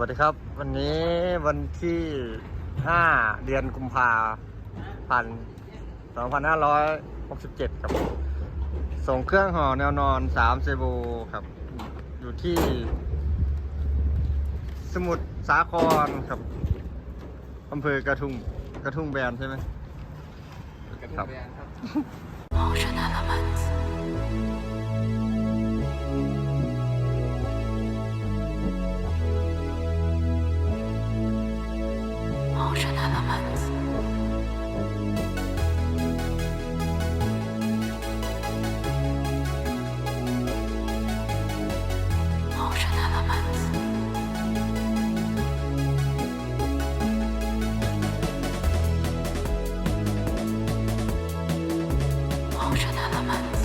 วัสดีครับ วันนี้วันที่ 5 เดือนกุมภาพันธ์2567 ครับ ส่งเครื่องห่อแนวนอน 3 เซโบครับ อยู่ที่ สมุทรสาครครับอำเภอกระทุ่งกระทุ่งแบนใช่ไหมกระทุ่งแบนครับ 冒着他的门。子，冒他的子，着他的门。